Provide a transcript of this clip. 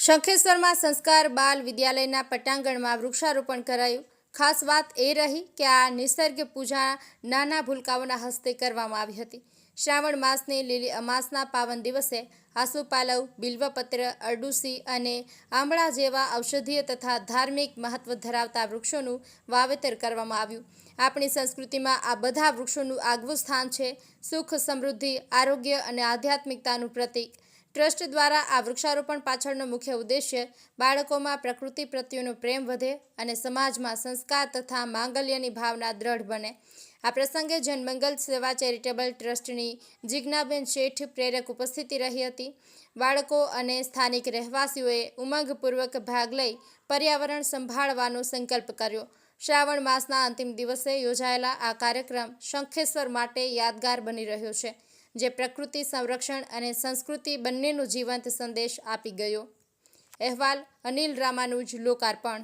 શંખેશ્વરમાં સંસ્કાર બાલ વિદ્યાલયના પટાંગણમાં વૃક્ષારોપણ કરાયું. ખાસ વાત એ રહી કે આ નિસર્ગ પૂજા નાના ભૂલકાઓના હસ્તે કરવામાં આવી હતી. શ્રાવણ માસની લીલી અમાસના પાવન દિવસે આસુપાલવ, બિલ્વપત્ર, અરડુસી અને આંબળા જેવા ઔષધીય તથા ધાર્મિક મહત્વ ધરાવતા વૃક્ષોનું વાવેતર કરવામાં આવ્યું. આપણી સંસ્કૃતિમાં આ બધા વૃક્ષોનું આગવું સ્થાન છે. સુખ, સમૃદ્ધિ, આરોગ્ય અને આધ્યાત્મિકતાનું પ્રતીક. ટ્રસ્ટ દ્વારા આ વૃક્ષારોપણ પાછળનો મુખ્ય ઉદ્દેશ્ય બાળકોમાં પ્રકૃતિ પ્રત્યેનો પ્રેમ વધે અને સમાજમાં સંસ્કાર તથા માંગલ્યની ભાવના દ્રઢ બને. આ પ્રસંગે જનમંગલ સેવા ચેરિટેબલ ટ્રસ્ટની જિજ્ઞાબેન શેઠ પ્રેરક ઉપસ્થિતિ રહી હતી. બાળકો અને સ્થાનિક રહેવાસીઓએ ઉમંગપૂર્વક ભાગ લઈ પર્યાવરણ સંભાળવાનો સંકલ્પ કર્યો. શ્રાવણ માસના અંતિમ દિવસે યોજાયેલા આ કાર્યક્રમ શંખેશ્વર માટે યાદગાર બની રહ્યો છે. જે પ્રકૃતિ સંરક્ષણ અને સંસ્કૃતિ બંનેનો જીવંત સંદેશ આપી ગયો. અહેવાલ અનિલ રામાનુજ લોકાર્પણ